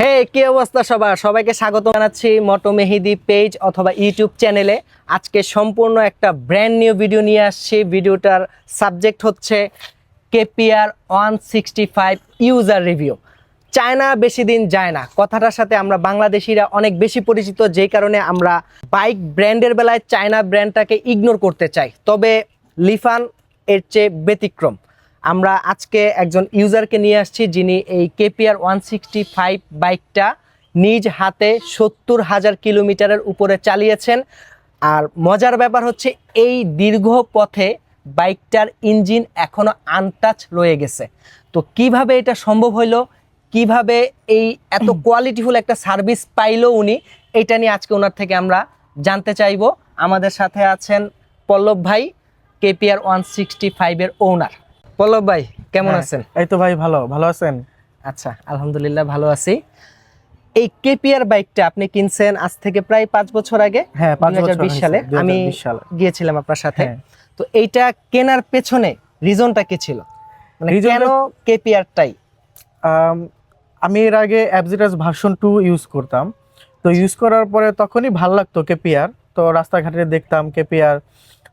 হে, কি অবস্থা সবার? সবাইকে স্বাগত জানাচ্ছি মটো মেহেদি পেজ অথবা ইউটিউব চ্যানেলে। আজকে সম্পূর্ণ একটা ব্র্যান্ড নিউ ভিডিও নিয়ে আসছি। ভিডিওটার সাবজেক্ট হচ্ছে KPR one sixty five user review China বেশি দিন যায় না। কথাটার সাথে আমরা বাংলাদেশিরা অনেক বেশি পরিচিত, যেই কারণে আমরা বাইক ব্র্যান্ডের বেলায় চায়না ব্র্যান্ডটাকে ইগনোর করতে চাই। তবে লিফান এর চেয়ে ব্যতিক্রম। আমরা আজকে একজন ইউজারকে নিয়ে আসছি যিনি এই কেপিআর ওয়ান সিক্সটি ফাইভ বাইকটা নিজ হাতে সত্তর হাজার কিলোমিটারের উপরে চালিয়েছেন। আর মজার ব্যাপার হচ্ছে এই দীর্ঘ পথে বাইকটার ইঞ্জিন এখনও আনটাচ রয়ে গেছে। তো কীভাবে এটা সম্ভব হইল কীভাবে এই এত কোয়ালিটিফুল একটা সার্ভিস পাইলো উনি? এটা নিয়ে আজকে ওনার থেকে আমরা জানতে চাইব। আমাদের সাথে আছেন পল্লব ভাই কেপিআর ওয়ান সিক্সটি ফাইভের ওনার পল্লব ভাই কেমন হ্যাঁ, আছেন? এই তো ভাই ভালো ভালো আছেন? আচ্ছা আলহামদুলিল্লাহ ভালো আছি। এই কেপিআর বাইকটা আপনি কিনছেন আজ থেকে প্রায় পাঁচ বছর আগে হ্যাঁ পাঁচ 2020 বছর সালে। আমি গিয়েছিলাম আপনার সাথে। হ্যাঁ। তো এইটা কেনার পেছনে রিজনটা কি ছিল? মানে কেন কেপিআরটাই আমি এর আগে অ্যাবজিটাস ভার্সন টু ইউজ করতাম। তো ইউজ করার পরে তখনই ভালো লাগতো কেপিআর তো রাস্তাঘাটে দেখতাম কেপিআর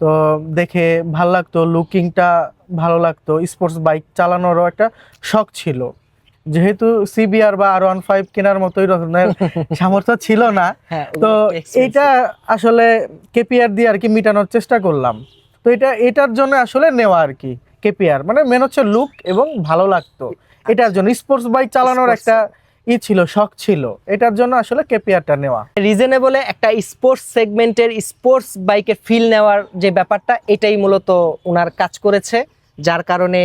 তো দেখে ভালো লাগতো লুকিংটা ভালো লাগতো স্পোর্টস বাইক চালানোরও একটা শখ ছিল। যেহেতু সিবিআর বা আর ওয়ান ফাইভ কেনার মতোই রকমের সামর্থ্য ছিল না হ্যাঁ তো। এইটা আসলে কেপিআর দিয়ে আর কি মিটানোর চেষ্টা করলাম। তো এটা এটার জন্য আসলে নেওয়া আর কি কেপিআর মানে মেন হচ্ছে লুক এবং ভালো লাগতো। এটার জন্য স্পোর্টস বাইক চালানোর একটা ই ছিল, শখ ছিল। এটার জন্য আসলে কেপিআরটা নেওয়া। রিজনেবলে একটা স্পোর্টস সেগমেন্টের স্পোর্টস বাইকের ফিল নেওয়ার যে ব্যাপারটা, এটাই মূলত ওনার কাজ করেছে, যার কারণে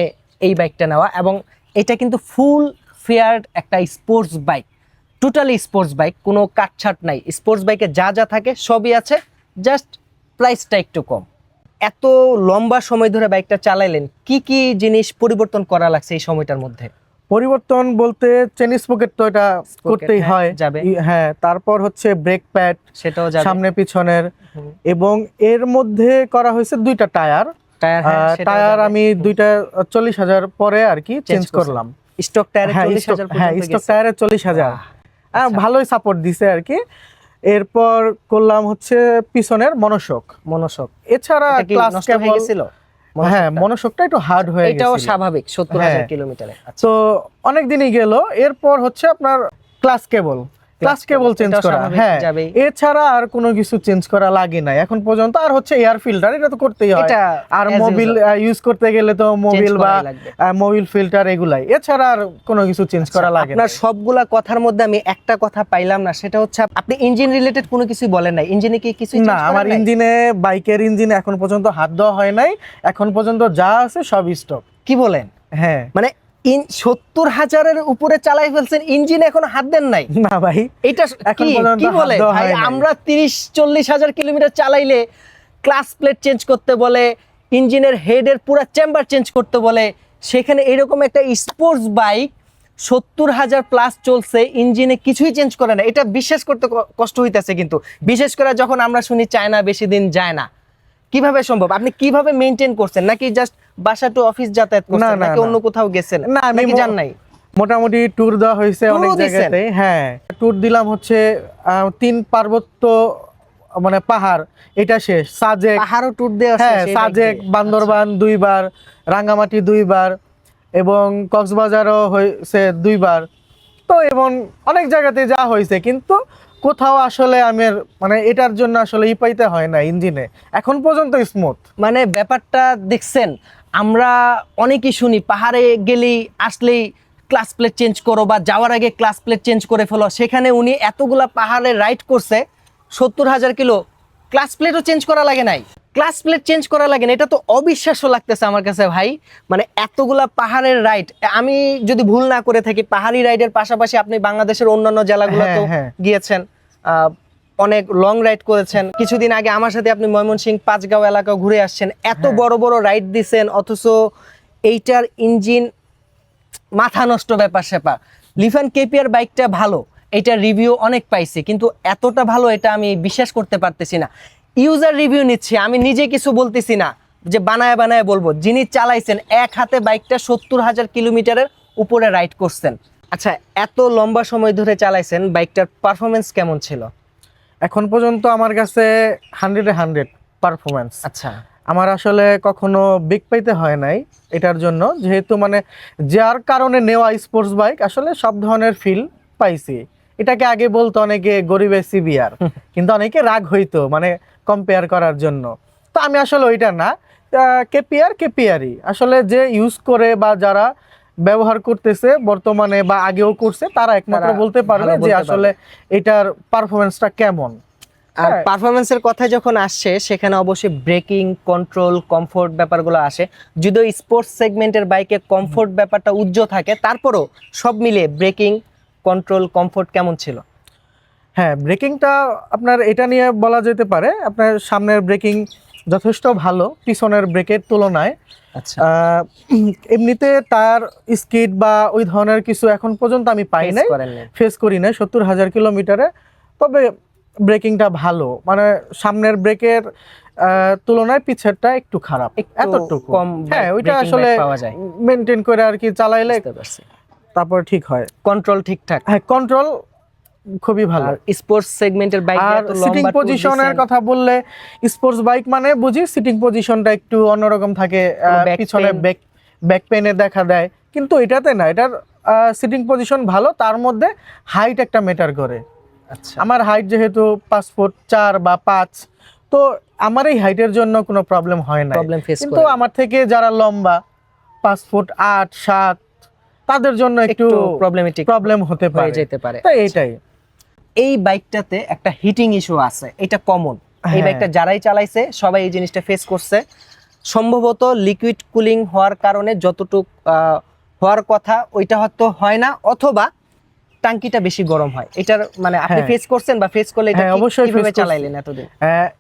এই বাইকটা নেওয়া। এবং এটা কিন্তু ফুল ফেয়ার্ড একটা sports bike totally sports bike কোনো কাটছাট নাই। স্পোর্টস বাইকে যা যা থাকে, সবই আছে জাস্ট প্রাইসটা একটু কম। এত লম্বা সময় ধরে বাইকটা চালাইলেন, কি কি জিনিস পরিবর্তন করা লাগছে এই সময়টার মধ্যে? পরিবর্তন বলতে চেন স্পোকেট তো এটা করতেই হ্যাঁ, হয়। হ্যাঁ তারপর হচ্ছে ব্রেক প্যাড সেটাও যাবে। সামনে পিছনের। এবং এর মধ্যে করা হয়েছে দুইটা টায়ার। টায়ার হ্যাঁ। আমি দুইটা চল্লিশ হাজার পরে আর কি চেঞ্জ করলাম। স্টক টায়ারে হ্যাঁ স্টক হ্যাঁ। টায়ারে চল্লিশ হাজার। হ্যাঁ। ভালোই সাপোর্ট দিছে আর কি। এরপর করলাম হচ্ছে পিছনের মনসক। মনসক। এছাড়া ক্লাস কেবল গেছিল? হ্যাঁ মনোশকটা একটু হার্ড হয়ে এটাও স্বাভাবিক সত্তর হাজার হ্যাঁ। কিলোমিটারে। তো অনেক দিনই গেল এরপর হচ্ছে আপনার clutch cable clutch cable change করা? হ্যাঁ এছাড়া আর কোনো কিছু চেঞ্জ করা লাগে না। এখন পর্যন্ত আর হচ্ছে এয়ার ফিল্টার এটা তো করতেই হয়। আর মোবিল ইউজ করতে গেলে তো মোবিল বা মোবিল ফিল্টার এগুলাই। এছাড়া আর কোনো কিছু চেঞ্জ করা লাগে না। সবগুলা কথার মধ্যে আমি একটা কথা পাইলাম না সেটা হচ্ছে আপনি ইঞ্জিন রিলেটেড কোনো কিছু বলেন নাই। ইঞ্জিনে কি কিছু না আমার ইঞ্জিনে বাইকের ইঞ্জিনে এখন পর্যন্ত হাত দেওয়া হয় নাই। এখন পর্যন্ত যা আছে সব স্টক কি বলেন? হ্যাঁ। মানে ইন সত্তর হাজারের উপরে চালাই ফেলছেন ইঞ্জিন এখন হাত দেন নাই। না ভাই এটা কি কি বলে। আমরা তিরিশ চল্লিশ হাজার কিলোমিটার চালাইলে ক্লাস প্লেট চেঞ্জ করতে বলে ইঞ্জিনের হেডের পুরো চেম্বার চেঞ্জ করতে বলে সেখানে এরকম একটা স্পোর্টস বাইক সত্তর হাজার প্লাস চলছে ইঞ্জিনে কিছুই চেঞ্জ করে না। এটা বিশ্বাস করতে কষ্ট হইতেছে কিন্তু। বিশেষ করে যখন আমরা শুনি চায়না বেশি দিন যায় না। কীভাবে সম্ভব? আপনি কীভাবে মেনটেন করছেন? নাকি জাস্ট বাসা টু অফিস যাতায়াত করছেন? নাকি অন্য কোথাও গেছেন? না, আমি ম- যান নাই? মোটামুটি ট্যুর দেওয়া হয়েছে অনেক? জায়গাতে হ্যাঁ। ট্যুর দিলাম হচ্ছে তিন পার্বত্য মানে পাহাড় এটা শেষ। সাজেক পাহাড়ও ট্যুর দেওয়া হ্যাঁ সাজেক বান্দরবান দুইবার রাঙ্গামাটি দুইবার এবং কক্সবাজারও হয়েছে দুইবার। তো এবং অনেক জায়গাতে যা হয়েছে কিন্তু কোথাও আসলে আমের মানে এটার জন্য আসলে ই পাইতে হয় না ইঞ্জিনে। এখন পর্যন্ত স্মুথ মানে ব্যাপারটা দেখছেন, আমরা অনেকই শুনি, পাহাড়ে গেলেই আসলেই ক্লাস প্লেট চেঞ্জ করো বা যাওয়ার আগে ক্লাস প্লেট চেঞ্জ করে ফেলো। সেখানে উনি এতগুলা পাহাড়ে রাইড করছে, সত্তর হাজার কিলো। ক্লাস প্লেটও চেঞ্জ করা লাগে নাই। ক্লাস প্লেট চেঞ্জ করা লাগে না এটা তো অবিশ্বাস্য লাগতেছে আমার কাছে ভাই। মানে এতগুলা পাহাড়ের রাইড আমি যদি ভুল না করে থাকি পাহাড়ি রাইডের পাশাপাশি আপনি বাংলাদেশের অন্যান্য জেলাগুলোতেও হ্যাঁ, হ্যাঁ। গিয়েছেন অনেক লং রাইড করেছেন। কিছুদিন আগে আমার সাথে আপনি ময়মনসিংহ পাঁচগাঁও এলাকা ঘুরে আসছেন। এত হ্যাঁ। বড় বড় রাইড দিছেন অথচ এইটার ইঞ্জিন মাথা নষ্ট ব্যাপার স্যাপার। লিফান কেপিয়ার বাইকটা ভালো এটার রিভিউ অনেক পাইছি কিন্তু এতটা ভালো এটা আমি বিশ্বাস করতে পারতেছি না। ইউজার রিভিউ নিচ্ছি আমি নিজে কিছু বলতেছি না যে বানায় বানায় বলব। যিনি চালাইছেন এক হাতে বাইকটা সত্তর হাজার কিলোমিটারের উপরে রাইড করছেন। আচ্ছা এত লম্বা সময় ধরে চালাইছেন বাইকটার পারফরমেন্স কেমন ছিল? এখন পর্যন্ত আমার কাছে হান্ড্রেডে হান্ড্রেড পারফরমেন্স আচ্ছা। আমার আসলে কখনো বেগ পাইতে হয় নাই এটার জন্য যেহেতু মানে যার কারণে নেওয়া স্পোর্টস বাইক আসলে সব ধরনের ফিল পাইছি। এটাকে আগে বলতো অনেকে গরিবের সিবিআর কিন্তু অনেকে রাগ হইতো মানে কম্পেয়ার করার জন্য। তো আমি আসলে ওইটা না। কেপিআর কেপিআরই আসলে যে ইউজ করে বা যারা ব্যবহার করতেছে বর্তমানে বা আগেও করছে তারা একমাত্র বলতে পারবে যে আসলে এটার পারফরমেন্সটা কেমন। আর হ্যাঁ। পারফরমেন্সের কথা যখন আসছে সেখানে অবশ্যই ব্রেকিং কন্ট্রোল কমফোর্ট ব্যাপারগুলো আসে। যদিও স্পোর্টস সেগমেন্টের বাইকে কমফোর্ট ব্যাপারটা উজ্জ্বল থাকে তারপরও সব মিলিয়ে ব্রেকিং কন্ট্রোল কমফোর্ট কেমন ছিল? হ্যাঁ ব্রেকিংটা আপনার এটা নিয়ে বলা যেতে পারে। আপনার সামনের ব্রেকিং যথেষ্ট ভালো পিছনের ব্রেকের তুলনায়। আচ্ছা। এমনিতে তার স্কিড বা ওই ধরনের কিছু এখন পর্যন্ত আমি পাই নাই। ফেস করি নাই সত্তর হাজার কিলোমিটারে। তবে ব্রেকিংটা ভালো। মানে সামনের ব্রেকের তুলনায় পিছেরটা একটু খারাপ। এতটুকু। কম হ্যাঁ ওইটা আসলে মেনটেন করে আর কি চালাইলে তারপর ঠিক হয়। কন্ট্রোল ঠিকঠাক। হ্যাঁ কন্ট্রোল খুবই ভালো। আর স্পোর্টস সেগমেন্টের বাইক আর সিটিং পজিশনের কথা বললে স্পোর্টস বাইক মানে বুঝি সিটিং পজিশনটা একটু অন্যরকম থাকে পিছনে ব্যাক ব্যাক পেনে দেখা দেয়। কিন্তু এটাতে না এটার সিটিং পজিশন ভালো তার মধ্যে হাইট একটা ম্যাটার করে। আচ্ছা। আমার হাইট যেহেতু পাঁচ ফুট চার বা পাঁচ তো আমার এই হাইটের জন্য কোনো প্রবলেম হয় না কিন্তু আমার থেকে যারা লম্বা পাঁচ ফুট আট সাত তাদের জন্য একটু প্রবলেমেটিক প্রবলেম হতে পারে। যেতে পারে। তাই এইটাই এই বাইকটাতে একটা হিটিং ইস্যু আছে এটা কমন এই হ্যাঁ। বাইকটা যারাই চালাইছে সবাই এই জিনিসটা ফেস করছে। সম্ভবত লিকুইড কুলিং হওয়ার কারণে যতটুক হওয়ার কথা ওইটা হয়তো হয় না অথবা টাঙ্কিটা বেশি গরম হয়। এটার মানে আপনি হ্যাঁ। ফেস করছেন বা ফেস করলে এটা হ্যাঁ, অবশ্যই কীভাবে চালাইলেন এতদিন?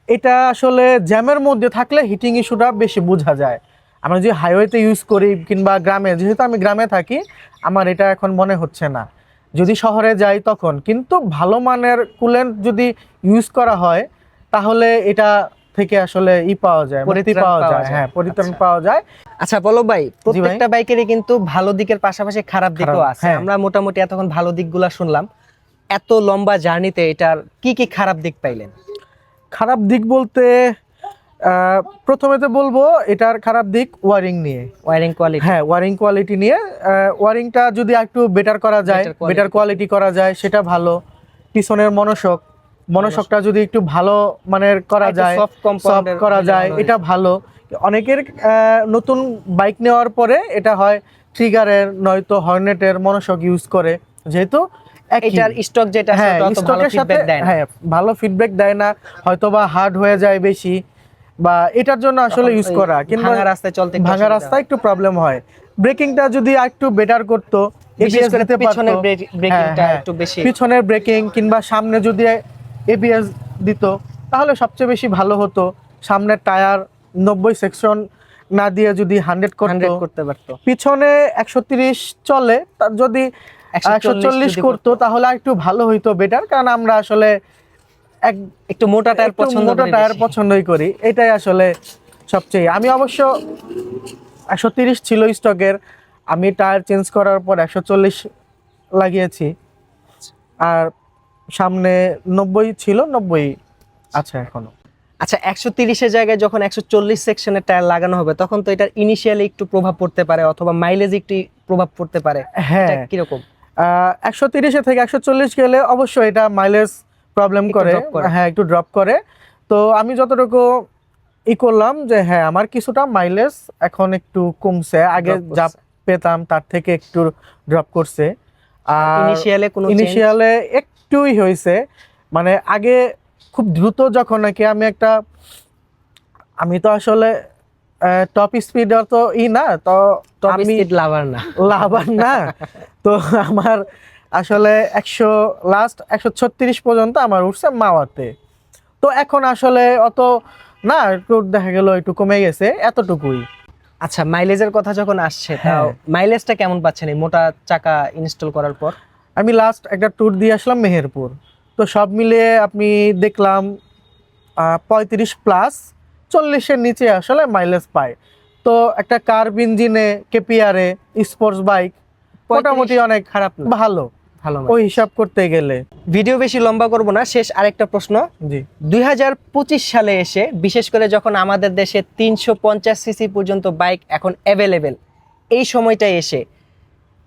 এটা আসলে জ্যামের মধ্যে থাকলে হিটিং ইস্যুটা বেশি বোঝা যায়। আমরা যে হাইওয়েতে ইউজ করি কিংবা গ্রামে যেহেতু আমি গ্রামে থাকি আমার এটা এখন মনে হচ্ছে না যদি শহরে যাই তখন কিন্তু ভালো মানের কুলেন্ট যদি ইউজ করা হয় তাহলে এটা থেকে আসলে ই পাওয়া যায় মুক্তি পরিত্রাণ পাওয়া যায়। হ্যাঁ পরিত্রাণ আচ্ছা। পাওয়া যায় আচ্ছা বলো ভাই প্রত্যেকটা বাইকেরই কিন্তু ভালো দিকের পাশাপাশি খারাপ দিকও আছে হ্যাঁ। আমরা মোটামুটি এতক্ষণ ভালো দিকগুলো শুনলাম এত লম্বা জার্নিতে এটার কি কি খারাপ দিক পাইলেন খারাপ দিক বলতে প্রথমে তো বলব এটার খারাপ দিক ওয়ারিং নিয়ে। ওয়ারিং কোয়ালিটি হ্যাঁ ওয়ারিং কোয়ালিটি নিয়ে ওয়ারিংটা যদি একটু বেটার করা যায় বেটার কোয়ালিটি করা যায় সেটা ভালো। পিছনের মনসক মনসকটা যদি একটু ভালো মানের করা যায় সফট করা যায় এটা ভালো। অনেকের নতুন বাইক নেওয়ার পরে এটা হয় ট্রিগারের নয়তো হর্নেটের মনসক ইউজ করে। যেহেতু এটার স্টক যেটা হ্যাঁ স্টকের সাথে হ্যাঁ ভালো ফিডব্যাক দেয় না হয়তো বা হার্ড হয়ে যায় বেশি। বা এটার জন্য আসলে ইউজ করা কিংবা ভাঙা রাস্তায় চলতে ভাঙা রাস্তায় একটু প্রবলেম হয়। ব্রেকিংটা যদি একটু বেটার করতো হয়। ABS দিতে পিছনের পারতো। ব্রেকিংটা হ্যাঁ, হ্যাঁ। একটু বেশি। পিছনের ব্রেকিং কিংবা সামনে যদি এবিএস দিত তাহলে সবচেয়ে বেশি ভালো হতো। সামনের টায়ার নব্বই সেকশন না দিয়ে যদি হান্ড্রেড করতো। পারতো। পিছনে একশো তিরিশ চলে তার যদি একশো চল্লিশ করতো তাহলে একটু ভালো হইতো বেটার কারণ আমরা আসলে এক একটু মোটা টায়ার পছন্দ মোটা টায়ার পছন্দই করি। এটাই আসলে সবচেয়ে আমি অবশ্য একশো তিরিশ ছিল স্টকের। আমি টায়ার চেঞ্জ করার পর একশো চল্লিশ লাগিয়েছি। আর সামনে নব্বই ছিল নব্বই আছে এখনও। আচ্ছা একশো তিরিশের জায়গায় যখন একশো চল্লিশ সেকশনের টায়ার লাগানো হবে তখন তো এটার ইনিশিয়ালি একটু প্রভাব পড়তে পারে অথবা মাইলেজ একটু প্রভাব পড়তে পারে। হ্যাঁ। কীরকম? একশো তিরিশে থেকে একশো চল্লিশ গেলে অবশ্যই এটা মাইলেজ প্রবলেম একটু করে হ্যাঁ একটু ড্রপ করে। তো আমি যতটুকু ই করলাম যে হ্যাঁ আমার কিছুটা মাইলেজ এখন একটু কমছে। আগে যা পেতাম তার থেকে একটু ড্রপ করছে। আর ইনিশিয়ালে কোনো ইনিশিয়ালে একটুই হয়েছে। মানে আগে খুব দ্রুত যখন নাকি আমি একটা আমি তো আসলে টপ স্পিড তো ই না তো আমি lover না। লাভার না। তো আমার আসলে একশো লাস্ট একশো ছত্রিশ পর্যন্ত আমার উঠছে মাওয়াতে। তো এখন আসলে অত না একটু দেখা গেল একটু কমে গেছে এতটুকুই। আচ্ছা মাইলেজের কথা যখন আসছে তাও হ্যাঁ। মাইলেজটা কেমন পাচ্ছেন এই মোটা চাকা ইনস্টল করার পর? আমি লাস্ট একটা ট্যুর দিয়ে আসলাম মেহেরপুর। তো সব মিলিয়ে আপনি দেখলাম পঁয়ত্রিশ প্লাস চল্লিশের নিচে আসলে মাইলেজ পায়। তো একটা কার্ব ইঞ্জিনে কেপিআরে স্পোর্টস বাইক মোটামুটি অনেক খারাপ ভালো। ভালো ওই হিসাব করতে গেলে। ভিডিও বেশি লম্বা করব না শেষ আরেকটা প্রশ্ন। জি। দুই হাজার পঁচিশ সালে এসে বিশেষ করে যখন আমাদের দেশে তিনশো পঞ্চাশ সিসি পর্যন্ত বাইক এখন অ্যাভেলেবেল এই সময়টায় এসে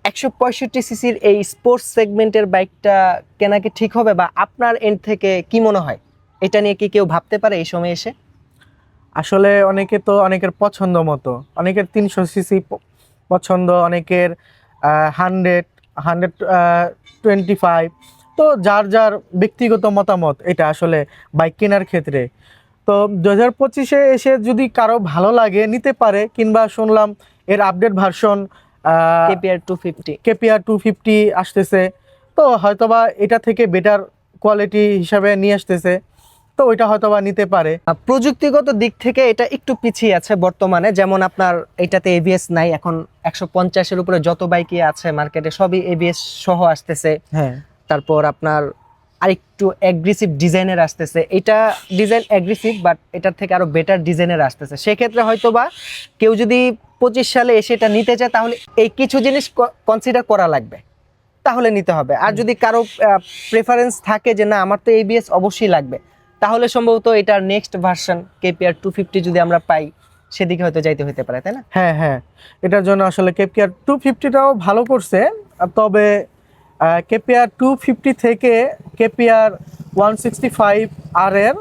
একশো পঁয়ষট্টি সিসির এই স্পোর্টস সেগমেন্টের বাইকটা কেনা কি ঠিক হবে বা আপনার এন্ড থেকে কি মনে হয়? এটা নিয়ে কি কেউ ভাবতে পারে এই সময় এসে? আসলে অনেকে তো অনেকের পছন্দ মতো অনেকের তিনশো সিসি পছন্দ অনেকের হান্ড্রেড হান্ড্রেড টোয়েন্টি ফাইভ তো যার যার ব্যক্তিগত মতামত এটা আসলে বাইক কেনার ক্ষেত্রে। তো দু হাজার পঁচিশে এসে যদি কারও ভালো লাগে নিতে পারে কিংবা শুনলাম এর update version KPR two fifty KPR two fifty আসতেছে। তো হয়তোবা এটা থেকে বেটার কোয়ালিটি হিসাবে নিয়ে আসতেছে। তো ওইটা হয়তোবা নিতে পারে। প্রযুক্তিগত দিক থেকে এটা একটু পিছিয়ে আছে বর্তমানে। যেমন আপনার এটাতে এবিএস নাই এখন একশো পঞ্চাশের উপরে যত বাইকই আছে মার্কেটে সবই এবিএস সহ আসতেছে। হ্যাঁ। তারপর আপনার আরেকটু অ্যাগ্রেসিভ ডিজাইনের আসতেছে। এটা ডিজাইন অ্যাগ্রেসিভ বাট এটার থেকে আরও বেটার ডিজাইনের আসতেছে। সেক্ষেত্রে হয়তো বা কেউ যদি পঁচিশ সালে এসে এটা নিতে চায় তাহলে এই কিছু জিনিস কনসিডার করা লাগবে। তাহলে নিতে হবে। আর যদি কারও প্রেফারেন্স থাকে যে না আমার তো এবিএস অবশ্যই লাগবে। তাহলে সম্ভবত এটার next version KPR two fifty যদি আমরা পাই সেদিকে হয়তো যাইতে হতে পারে তাই না? হ্যাঁ হ্যাঁ। এটার জন্য আসলে কেপিআর টু ফিফটিটাও ভালো করছে। তবে কেপিআর টু ফিফটি থেকে কেপিআর ওয়ান সিক্সটি ফাইভ আর এর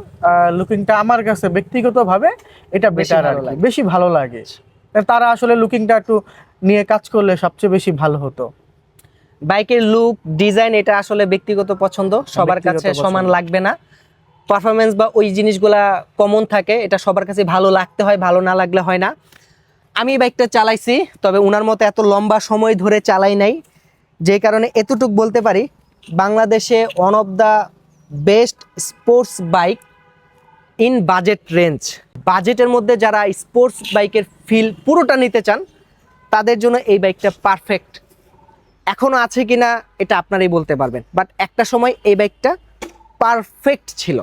লুকিংটা আমার কাছে ব্যক্তিগতভাবে এটা বেশি বেটার ভালো লাগে। বেশি ভালো লাগে। তারা আসলে লুকিংটা একটু নিয়ে কাজ করলে সবচেয়ে বেশি ভালো হতো। বাইকের লুক ডিজাইন এটা আসলে ব্যক্তিগত পছন্দ। সবার কাছে সমান লাগবে না। পারফরমেন্স বা ওই জিনিসগুলা কমন থাকে, এটা সবার কাছে ভালো লাগতে হয়, ভালো না লাগলে হয় না। আমি এই বাইকটা চালাইছি, তবে উনার মতো এত লম্বা সময় ধরে চালাই নাই, যে কারণে এতটুক বলতে পারি, বাংলাদেশে one of the best sports bike in budget range বাজেটের মধ্যে যারা স্পোর্টস বাইকের ফিল পুরোটা নিতে চান, তাদের জন্য এই বাইকটা পারফেক্ট এখনও আছে কি না এটা আপনারাই বলতে পারবেন। বাট একটা সময় এই বাইকটা পারফেক্ট ছিল।